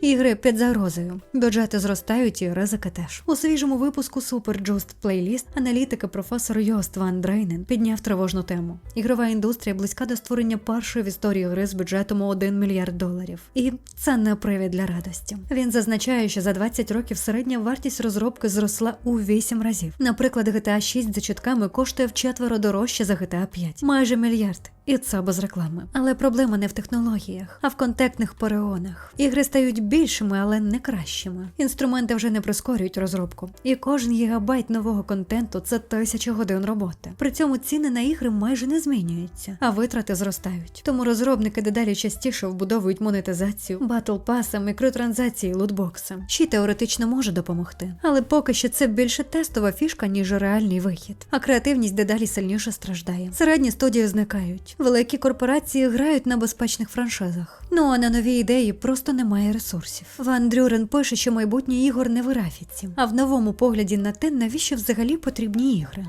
Ігри під загрозою, бюджети зростають і ризики теж. У свіжому випуску Super Just Playlist аналітики професор Йост Ван Дрейнен підняв тривожну тему. Ігрова індустрія близька до створення першої в історії гри з бюджетом у 1 мільярд доларів. І це не привід для радості. Він зазначає, що за 20 років середня вартість розробки зросла у 8 разів. Наприклад, GTA 6 за чутками коштує вчетверо дорожче за GTA 5. майже мільярд. І це без реклами. Але проблема не в технологіях, а в контектних перегонах. Ігри стають більшими, але не кращими. Інструменти вже не прискорюють розробку, і кожен гігабайт нового контенту це тисяча годин роботи. При цьому ціни на ігри майже не змінюються, а витрати зростають. Тому розробники дедалі частіше вбудовують монетизацію, батл паса, мікротранзації, лутбокси. Ще теоретично може допомогти, але поки що це більше тестова фішка, ніж реальний вихід. А креативність дедалі сильніше страждає. Середні студії зникають. Великі корпорації грають на безпечних франшизах. Ну а на нові ідеї просто немає ресурсів. Ван Дрюрен пише, що майбутнє ігор не в графіці, а в новому погляді на те, навіщо взагалі потрібні ігри.